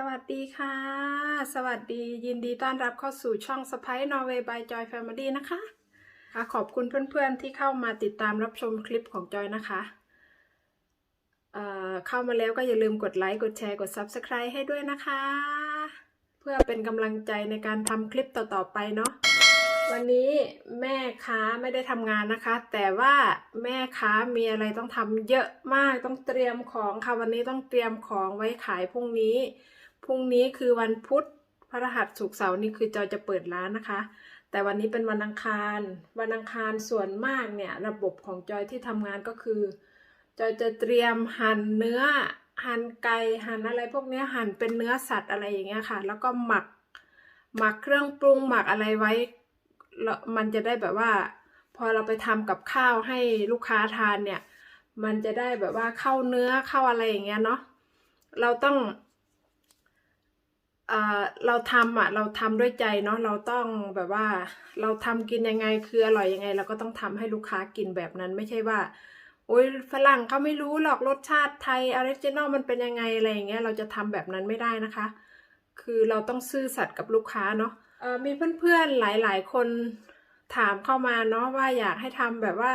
สวัสดีค่ะ สวัสดียินดีต้อนรับเข้าสู่ช่องสไปนอร์เวย์บายจอยแฟมิลี่นะคะค่ะขอบคุณเพื่อนๆที่เข้ามาติดตามรับชมคลิปของจอยนะคะเอ่อเข้ามาแล้วก็อย่าลืมกดไลค์ กดแชร์ กด Subscribe ให้ด้วยนะคะ เพื่อเป็นกำลังใจในการทำคลิปต่อๆไปเนาะวันนี้แม่ค้าไม่ได้ทำงานนะคะ แต่ว่าแม่ค้ามีอะไรต้องทำเยอะมากต้องเตรียมของค่ะวันนี้ต้องเตรียมของไว้ขายพรุ่งนี้ พรุ่งนี้คือวันพุธพฤหัสศุกเสาร์นี่คือจอยจะเปิดร้านนะคะ แต่วันนี้เป็นวันอังคาร วันอังคารส่วนมากเนี่ยระบบของจอยที่ทำงานก็คือ จอยจะเตรียมหั่นเนื้อ หั่นไก่หั่นอะไรพวกนี้หั่นเป็นเนื้อสัตว์อะไรอย่างเงี้ยค่ะ แล้วก็หมักหมักเครื่องปรุงหมักอะไรไว้แล้วมันจะได้แบบว่า พอเราไปทำกับข้าวให้ลูกค้าทานเนี่ย มันจะได้แบบว่าเข้าเนื้อเข้าอะไรอย่างเงี้ยเนาะเราต้อง เราทำอะเราทำด้วยใจเนาะเราต้องแบบว่า เราทำกินยังไงคืออร่อยยังไง เราก็ต้องทำให้ลูกค้ากินแบบนั้นไม่ใช่ว่าโอ้ยฝรั่งเขาไม่รู้หรอกรสชาติไทยออริจินอลมันเป็นยังไงอะไรอย่างเงี้ยเราจะทำแบบนั้นไม่ได้นะคะ คือเราต้องซื่อสัตย์กับลูกค้าเนาะมีเพื่อนๆหลายๆ คนถามเข้ามาเนาะว่าอยากให้ทำแบบว่า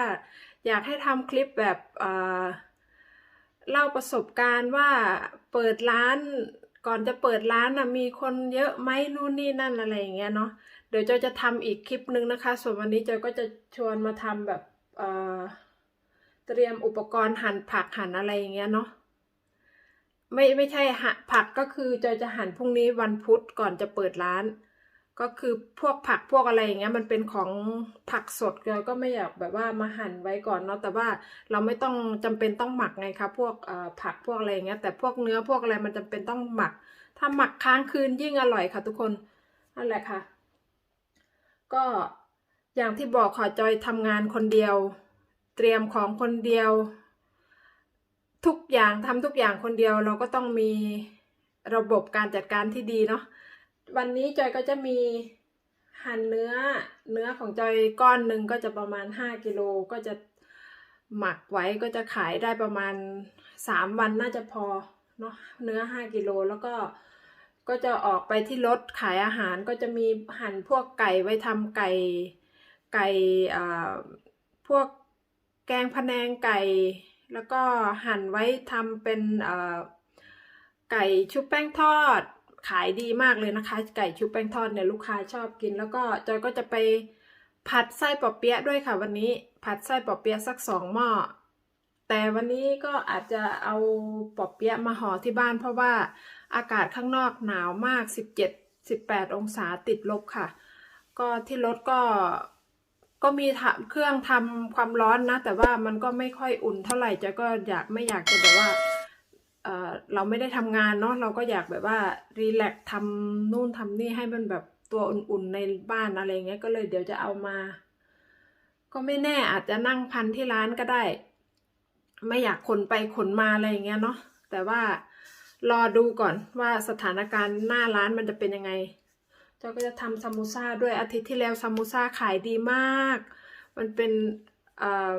อยากให้ทำคลิปแบบเล่าประสบการณ์ว่าเปิดร้าน ก่อนจะเปิดร้านนะมีคนเยอะไหมนู่นนี่นั่นอะไรอย่างเงี้ยเนาะเดี๋ยวเจ้าจะทำอีกคลิปนึงนะคะ ส่วนวันนี้เจ้าก็จะชวนมาทำแบบเอ่อเตรียมอุปกรณ์หั่นผักหั่นอะไรอย่างเงี้ยเนาะไม่ไม่ใช่หะผักก็คือเจ้าจะหั่นพรุ่งนี้วันพุธก่อนจะเปิดร้าน ก็คือพวกผักพวกอะไรอย่างเงี้ยมันเป็นของผักสดจอยก็ไม่อยากแบบว่ามาหั่นไว้ก่อนเนาะแต่ว่าเราไม่ต้องจำเป็นต้องหมักไงคะพวกผักพวกอะไรอย่างเงี้ยแต่พวกเนื้อพวกอะไรมันจำเป็นต้องหมัก ถ้าหมักค้างคืนยิ่งอร่อยค่ะทุกคนนั่นแหละค่ะ ก็อย่างที่บอกขอจอยทำงานคนเดียว เตรียมของคนเดียว ทุกอย่างทำทุกอย่างคนเดียวเราก็ต้องมีระบบการจัดการที่ดีเนาะ วันนี้จอยก็จะมีหั่นเนื้อ เนื้อของจอยก้อนหนึ่งก็จะประมาณห้ากิโลก็จะหมักไว้ก็จะขายได้ประมาณสามวันน่าจะพอเนาะเนื้อห้ากิโลแล้วก็ก็จะออกไปที่รถขายอาหารก็จะมีหั่นพวกไก่ไว้ทำไก่ไก่พวกแกงพะแนงไก่ แล้วก็หั่นไว้ทำเป็นไก่ชุบแป้งทอด ขายดีมากเลยนะคะ ไก่ชุบแป้งทอดเนี่ยลูกค้าชอบกิน แล้วก็จอยก็จะไปผัดไส้ปอเปี๊ยะด้วยค่ะ วันนี้ผัดไส้ปอเปี๊ยะสักสองหม้อแต่วันนี้ก็อาจจะเอาปอเปี๊ยะมาห่อที่บ้าน เพราะว่าอากาศข้างนอกหนาวมาก 17 18 องศาติดลบค่ะ ก็ที่รถก็ก็มีทำเครื่องทำความร้อนนะ แต่ว่ามันก็ไม่ค่อยอุ่นเท่าไหร่จะก็อยากไม่อยากจะแบบว่า เราไม่ได้ทำงานเนาะเราก็อยากแบบว่ารีแลกทำนู่นทำนี่ให้มันแบบตัวอุ่นๆในบ้านอะไรเงี้ยก็เลยเดี๋ยวจะเอามา ก็ไม่แน่อาจจะนั่งพันที่ร้านก็ได้ ไม่อยากขนไปขนมาอะไรเงี้ยเนาะแต่ว่ารอดูก่อนว่าสถานการณ์หน้าร้านมันจะเป็นยังไงจอยก็จะทำซามูซาด้วยอาทิตย์ที่แล้วซามูซาขายดีมาก มันเป็นเอ่อ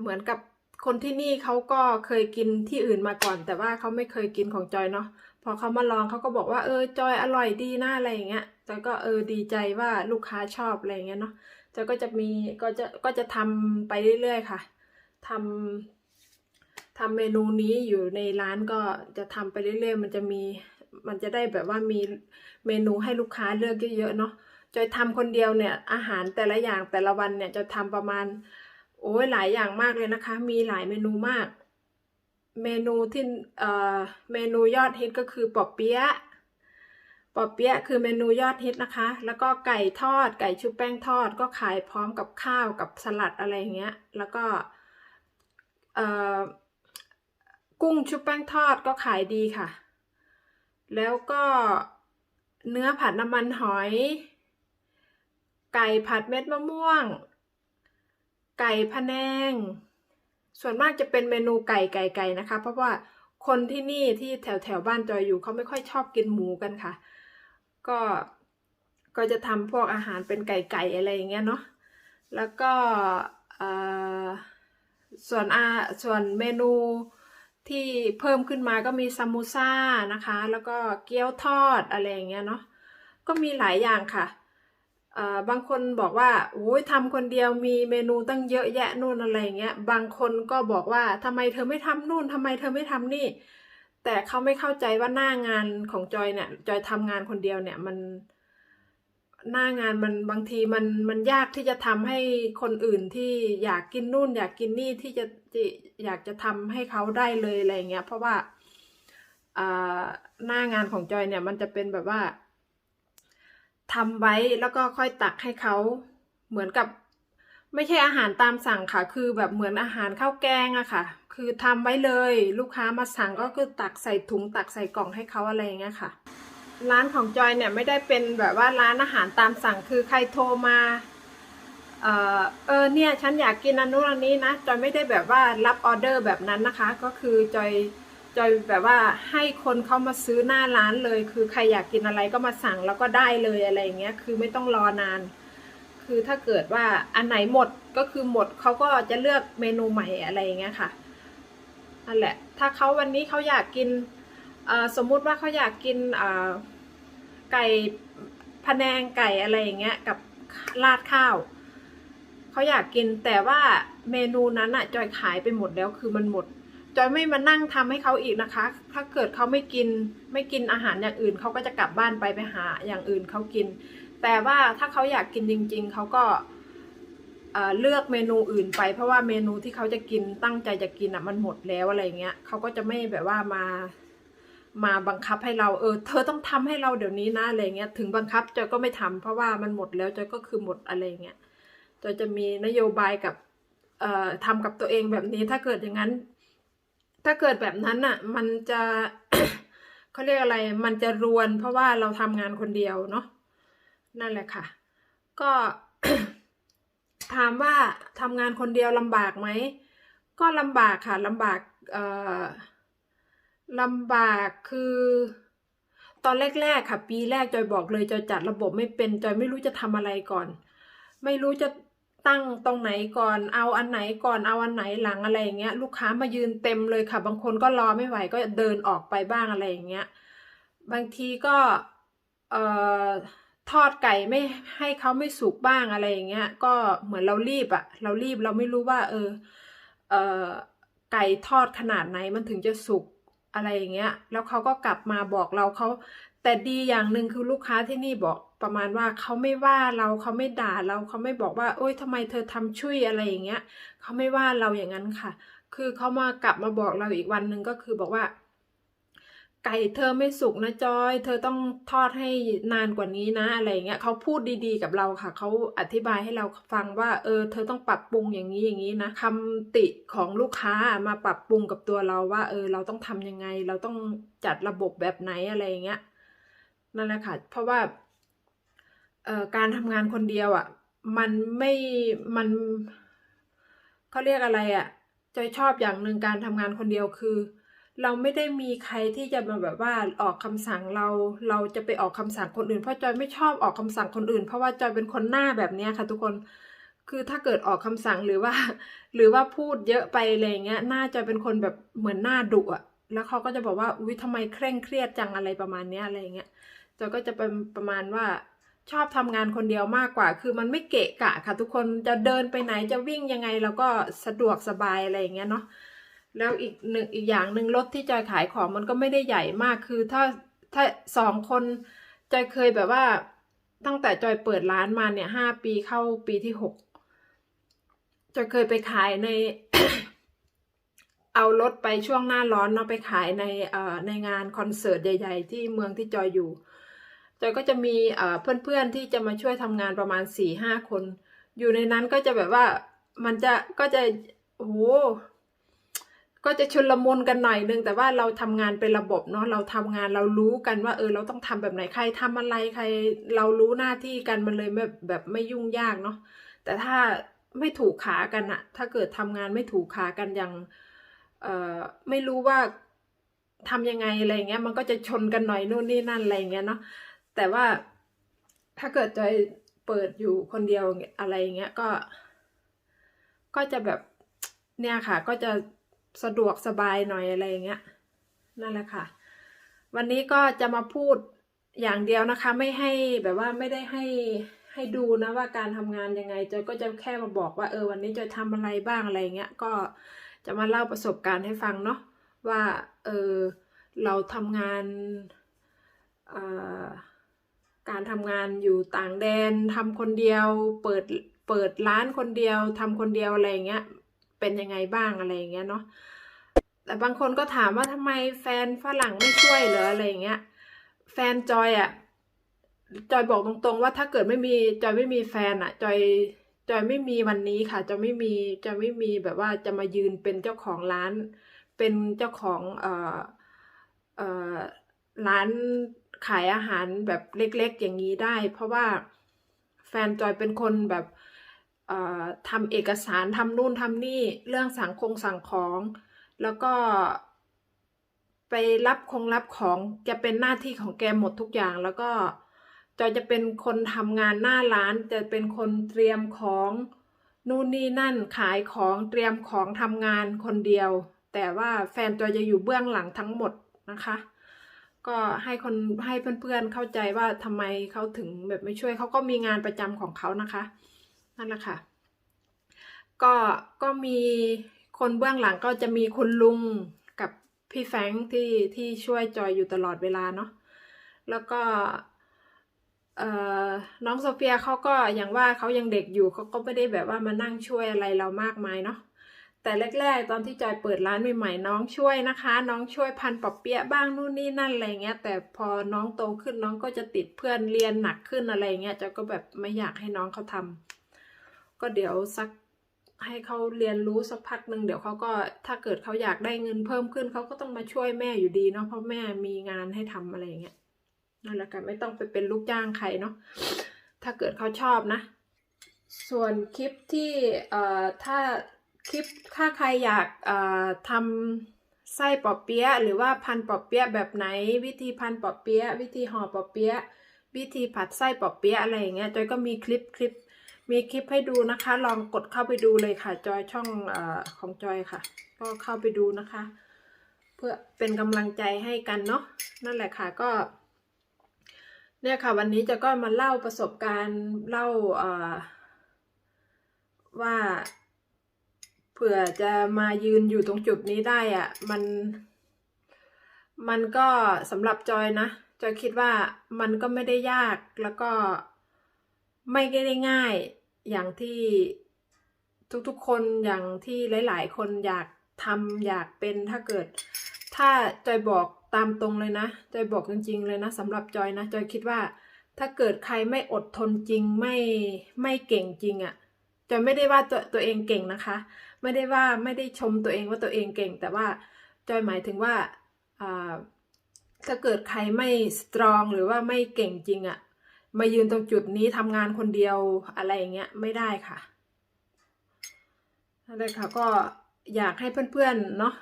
เหมือนกับ คนที่นี่เขาก็เคยกินที่อื่นมาก่อน แต่ว่าเขาไม่เคยกินของจอยเนาะพอเขามาลองเขาก็บอกว่าเออจอยอร่อยดีนะอะไรอย่างเงี้ยจอยก็เออดีใจว่าลูกค้าชอบอะไรอย่างเงี้ยเนาะจอยก็จะมีก็จะก็จะทำไปเรื่อยๆค่ะทำทำเมนูนี้อยู่ในร้านก็จะทำไปเรื่อยๆ มันจะมีมันจะได้แบบว่ามีเมนูให้ลูกค้าเลือกเยอะๆเนาะจอยทำคนเดียวเนี่ยอาหารแต่ละอย่างแต่ละวันเนี่ยจะทำประมาณ โอ้ยหลายอย่างมากเลยนะคะ มีหลายเมนูมาก เมนูที่เอ่อเมนูยอดฮิตก็คือปอเปี๊ยะปอเปี๊ยะคือเมนูยอดฮิตนะคะ แล้วก็ไก่ทอด ไก่ชุบแป้งทอด ก็ขายพร้อมกับข้าวกับสลัดอะไรอย่างเงี้ย แล้วก็เอ่อกุ้งชุบแป้งทอดก็ขายดีค่ะ แล้วก็เนื้อผัดน้ำมันหอย ไก่ผัดเม็ดมะม่วง ไก่พะแนง ส่วนมากจะเป็นเมนูไก่ไก่ไก่นะคะ เพราะว่าคนที่นี่ที่แถวแถวบ้านจอยอยู่เขาไม่ค่อยชอบกินหมูกันค่ะ ก็ก็จะทำพวกอาหารเป็นไก่ไก่อะไรอย่างเงี้ยเนาะแล้วก็อ่อส่วนอาส่วนเมนูที่เพิ่มขึ้นมาก็มีซามูซ่านะคะ แล้วก็เกี๊ยวทอดอะไรอย่างเงี้ยเนาะก็มีหลายอย่างค่ะ บางคนบอกว่าโอ้ยทำคนเดียวมีเมนูตั้งเยอะแยะนู่นอะไรเงี้ย บางคนก็บอกว่าทำไมเธอไม่ทำนู่นทำไมเธอไม่ทำนี่ แต่เขาไม่เข้าใจว่าหน้างานของจอยเนี่ย จอยทำงานคนเดียวเนี่ยมันหน้างานมันบางทีมันมันยากที่จะทำให้คนอื่นที่อยากกินนู่น อยากกินนี่ที่จะจะอยากจะทำให้เขาได้เลยอะไรเงี้ยเพราะว่าอ่าหน้างานของจอยเนี่ยมันจะเป็นแบบว่า ทำไว้แล้วก็ค่อยตักให้เขาเหมือนกับ ไม่ใช่อาหารตามสั่งค่ะ คือแบบเหมือนอาหารข้าวแกงอะค่ะ คือทำไว้เลย ลูกค้ามาสั่งก็คือตักใส่ถุงตักใส่กล่องให้เขาอะไรอย่างเงี้ยค่ะ ร้านของจอยเนี่ยไม่ได้เป็นแบบว่าร้านอาหารตามสั่ง คือใครโทรมาเออเออเนี่ยฉันอยากกินอันนู้นอันนี้นะจอยไม่ได้แบบว่ารับออเดอร์แบบนั้นนะคะ ก็คือจอย จอยแบบว่าให้คนเข้ามาซื้อหน้าร้านเลย คือใครอยากกินอะไรก็มาสั่งแล้วก็ได้เลยอะไรอย่างเงี้ย คือไม่ต้องรอนาน คือถ้าเกิดว่าอันไหนหมดก็คือหมดเขาก็จะเลือกเมนูใหม่อะไรอย่างเงี้ยค่ะนั่นแหละ ถ้าเขาวันนี้เขาอยากกินสมมุติว่าเขาอยากกินไก่พะแนงไก่อะไรอย่างเงี้ย กับราดข้าวเขาอยากกินแต่ว่าเมนูนั้นอะจอยขายไปหมดแล้วคือมันหมด จอยไม่มานั่งทำให้เขาอีกนะคะ ถ้าเกิดเขาไม่กินไม่กินอาหารอย่างอื่นเขาก็จะกลับบ้านไปไปหาอย่างอื่นเขากิน แต่ว่าถ้าเขาอยากกินจริง ๆเขาก็เอ่อเลือกเมนูอื่นไป เพราะว่าเมนูที่เขาจะกินตั้งใจจะกินอะมันหมดแล้วอะไรเงี้ยเขาก็จะไม่แบบว่ามามาบังคับให้เราเออ เธอต้องทำให้เราเดี๋ยวนี้นะอะไรเงี้ยถึงบังคับจอยก็ไม่ทำเพราะว่ามันหมดแล้วจอยก็คือหมดอะไรเงี้ยจอยจะมีนโยบายกับเอ่อทำกับตัวเองแบบนี้ถ้าเกิดอย่างนั้น ถ้าเกิดแบบนั้นอะ มันจะเขาเรียกอะไร มันจะรวน เพราะว่าเราทำงานคนเดียวเนาะนั่นแหละค่ะ ก็ถามว่าทำงานคนเดียวลำบากไหมก็ลำบากค่ะลำบากเอ่อลำบากคือ ตอนแรกๆค่ะ ปีแรกจอยบอกเลยจอยจัดระบบไม่เป็นจอยไม่รู้จะทำอะไรก่อน ไม่รู้จะ ตั้งตรงไหนก่อนเอาอันไหนก่อนเอาอันไหนหลังอะไรอย่างเงี้ย ลูกค้ามายืนเต็มเลยค่ะ บางคนก็รอไม่ไหวก็เดินออกไปบ้างอะไรอย่างเงี้ยบางทีก็เอ่อทอดไก่ไม่ให้เขาไม่สุกบ้างอะไรอย่างเงี้ย ก็เหมือนเรารีบอะเรารีบเราไม่รู้ว่า เออเออไก่ทอดขนาดไหนมันถึงจะสุกอะไรอย่างเงี้ย แล้วเขาก็กลับมาบอกเราเขาแต่ดีอย่างหนึ่งคือลูกค้าที่นี่บอก ประมาณว่าเขาไม่ว่าเราเขาไม่ด่าเราเขาไม่บอกว่า โอ๊ยทำไมเธอทำช่วยอะไรอย่างเงี้ยเขาไม่ว่าเราอย่างนั้นค่ะ คือเขามากลับมาบอกเราอีกวันหนึ่งก็คือบอกว่า ไก่เธอไม่สุกนะจอย เธอต้องทอดให้นานกว่านี้นะอะไรเงี้ยเขาพูดดีๆกับเราค่ะเขาอธิบายให้เราฟังว่าเออ เธอต้องปรับปรุงอย่างนี้อย่างนี้นะคำติของลูกค้ามาปรับปรุงกับตัวเราว่า เออ เราต้องทำยังไง เราต้องจัดระบบแบบไหนอะไรเงี้ยนั่นแหละค่ะ เพราะว่า การทำงานคนเดียวอะ มันไม่มันเขาเรียกอะไรอะจอยชอบอย่างหนึ่งการทำงานคนเดียวคือ เราไม่ได้มีใครที่จะมาแบบว่าออกคำสั่งเรา เราจะไปออกคำสั่งคนอื่นเพราะจอยไม่ชอบออกคำสั่งคนอื่น เพราะว่าจอยเป็นคนหน้าแบบเนี้ยค่ะ ทุกคนคือถ้าเกิดออกคำสั่งหรือว่า หรือว่าพูดเยอะไปอะไรเงี้ยหน้าจอยเป็นคนแบบเหมือนหน้าดุอะแล้วเขาก็จะบอกว่าอุ้ยทำไมเคร่งเครียดจังอะไรประมาณเนี้ยอะไรเงี้ยจอยก็จะเป็นประมาณว่า ชอบทำงานคนเดียวมากกว่า คือมันไม่เกะกะค่ะ ทุกคนจะเดินไปไหนจะวิ่งยังไงเราก็สะดวกสบายอะไรอย่างเงี้ยเนาะแล้วอีกหนึ่งอีกอย่างหนึ่งรถที่จอยขายของมันก็ไม่ได้ใหญ่มากคือถ้าถ้าสองคนจอยเคยแบบว่า ตั้งแต่จอยเปิดร้านมาเนี่ยห้าปีเข้าปีที่หกจอยเคยไปขายใน เอารถไปช่วงหน้าร้อนเนาะไปขายในเอ่อในงานคอนเสิร์ตใหญ่ ๆ ที่เมืองที่จอยอยู่ จอยก็จะมีเอ่อเพื่อนๆที่จะมาช่วยทำงานประมาณสี่ห้าคน อยู่ในนั้นก็จะแบบว่ามันจะก็จะโอ้โหก็จะชุลมุนกันหน่อยนึงแต่ว่าเราทำงานเป็นระบบเนาะเราทำงานเรารู้กันว่า เออ เราต้องทำแบบไหนใครทำอะไรใคร เรารู้หน้าที่กันมันเลยแบบแบบไม่ยุ่งยากเนาะแต่ถ้าไม่ถูกขากันอะถ้าเกิดทำงานไม่ถูกขากันอย่างเอ่อไม่รู้ว่าทำยังไงอะไรเงี้ย มันก็จะชนกันหน่อยนู่นนี่นั่นอะไรเงี้ยเนาะ แต่ว่าถ้าเกิดจอยเปิดอยู่คนเดียวอะไรเงี้ยก็ ก็จะแบบเนี่ยค่ะ ก็จะสะดวกสบายหน่อยอะไรอย่างเงี้ยนั่นแหละค่ะ วันนี้ก็จะมาพูดอย่างเดียวนะคะ ไม่ให้แบบว่าไม่ได้ให้ให้ดูนะว่าการทำงานยังไงจอยก็จะแค่มาบอกว่าเออวันนี้จอยทำอะไรบ้างอะไรเงี้ยก็จะมาเล่าประสบการณ์ให้ฟังเนาะว่าเออเราทำงานอ่อ การทำงานอยู่ต่างแดนทำคนเดียว เปิดเปิดร้านคนเดียวทำคนเดียวอะไรเงี้ยเป็นยังไงบ้างอะไรเงี้ยเนาะแต่บางคนก็ถามว่าทำไมแฟนฝรั่งไม่ช่วยเหรออะไรเงี้ยแฟนจอยอะจอยบอกตรงๆว่าถ้าเกิดไม่มีจอยไม่มีแฟนอะจอยจอยไม่มีวันนี้ค่ะจอยไม่มีจอยไม่มีแบบว่าจะมายืนเป็นเจ้าของร้าน เป็นเจ้าของเอ่อเอ่อร้าน ขายอาหารแบบเล็กๆอย่างนี้ได้ เพราะว่าแฟนจอยเป็นคนแบบทำเอกสารทำนู่นทำนี่เรื่องสั่งคงสั่งของ แล้วก็ไปรับคงรับของจะเป็นหน้าที่ของแกหมดทุกอย่าง แล้วก็จอยจะเป็นคนทำงานหน้าร้าน จะเป็นคนเตรียมของนู่นนี่นั่นขายของเตรียมของทำงานคนเดียว แต่ว่าแฟนจอยจะอยู่เบื้องหลังทั้งหมดนะคะ ก็ให้คนให้เพื่อนๆเข้าใจว่าทำไมเขาถึงแบบไม่ช่วยเขาก็มีงานประจำของเขานะคะนั่นแหละค่ะก็ก็มีคนเบื้องหลังก็จะมีคุณลุงกับพี่แฟงที่ที่ช่วยจอยอยู่ตลอดเวลาเนาะแล้วก็เอ่อน้องโซเฟียเขาก็อย่างว่าเขายังเด็กอยู่เขาก็ไม่ได้แบบว่ามานั่งช่วยอะไรเรามากมายเนาะ แต่แรกๆ ตอนที่จอยเปิดร้านใหม่ๆน้องช่วยนะคะ น้องช่วยพันปอบเปี๊ยะบ้างนู่นนี่นั่นอะไรเงี้ย แต่พอน้องโตขึ้นน้องก็จะติดเพื่อนเรียนหนักขึ้นอะไรเงี้ยจอยก็แบบไม่อยากให้น้องเขาทำก็เดี๋ยวสักให้เขาเรียนรู้สักพักหนึ่งเดี๋ยวเขาก็ถ้าเกิดเขาอยากได้เงินเพิ่มขึ้นเขาก็ต้องมาช่วยแม่อยู่ดีเนาะเพราะแม่มีงานให้ทำอะไรเงี้ยนั่นแหละค่ะไม่ต้องไปเป็นลูกจ้างใครเนาะถ้าเกิดเขาชอบนะ ส่วนคลิปที่เอ่อถ้า คลิปถ้าใครอยากทำไส้ปอเปี๊ยะหรือว่าพันปอเปี๊ยะแบบไหน วิธีพันปอเปี๊ยะวิธีห่อปอเปี๊ยะวิธีผัดไส้ปอเปี๊ยะอะไรอย่างเงี้ยจอยก็มีคลิปคลิปมีคลิปให้ดูนะคะ ลองกดเข้าไปดูเลยค่ะ จอยช่องอของจอยค่ะ ก็เข้าไปดูนะคะ เพื่อเป็นกำลังใจให้กันเนาะนั่นแหละค่ะก็ เนี่ยค่ะ วันนี้จะก็มาเล่าประสบการณ์เล่าว่า ผื่อจะมายืนอยู่ตรงจุดนี้ได้อะมัน มันก็สำหรับจอยนะ จอยคิดว่ามันก็ไม่ได้ยากแล้วก็ไม่ได้ง่าย อย่างที่ทุกๆคนอย่างที่หลาย ๆ คนอยากทำอยากเป็นถ้าเกิด ถ้าจอยบอกตามตรงเลยนะ จอยบอกจริง ๆ เลยนะสำหรับจอยนะ จอยคิดว่า ถ้าเกิดใครไม่อดทนจริงไม่ไม่เก่งจริงอะ่ะจอยไม่ได้ว่าตัวตัวเองเก่งนะคะ ไม่ได้ว่าไม่ได้ชมตัวเองว่าตัวเองเก่ง แต่ว่าจอยหมายถึงว่าถ้าเกิดใครไม่สตรองหรือว่าไม่เก่งจริงอะมายืนตรงจุดนี้ทำงานคนเดียวอะไรอย่างเงี้ยไม่ได้ค่ะนั่นเลยค่ะก็อยากให้เพื่อนๆเนาะ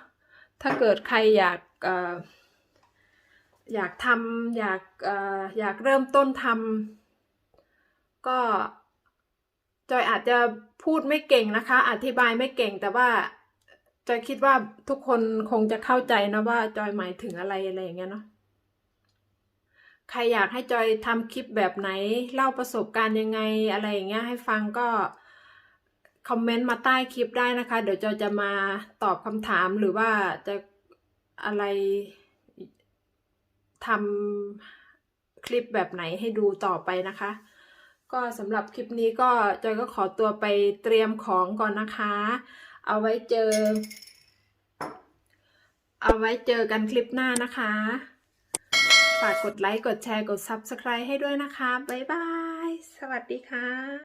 ถ้าเกิดใครอยากออยากทำอยากออยากเริ่มต้นทำก็ จอยอาจจะพูดไม่เก่งนะคะ อธิบายไม่เก่งแต่ว่าจอยคิดว่าทุกคนคงจะเข้าใจนะว่าจอยหมายถึงอะไรอะไรอย่างเงี้ยเนาะใครอยากให้จอยทำคลิปแบบไหน เล่าประสบการณ์ยังไงอะไรอย่างเงี้ยให้ฟังก็คอมเมนต์มาใต้คลิปได้นะคะ เดี๋ยวจอยจะมาตอบคำถามหรือว่าจะอะไรทำคลิปแบบไหนให้ดูต่อไปนะคะ ก็สำหรับคลิปนี้ก็จอยก็ขอตัวไปเตรียมของก่อนนะคะ เอาไว้เจอ เอาไว้เจอกันคลิปหน้านะคะ ฝากกดไลค์ กดแชร์ กด Subscribe ให้ด้วยนะคะ บ๊ายบาย สวัสดีค่ะ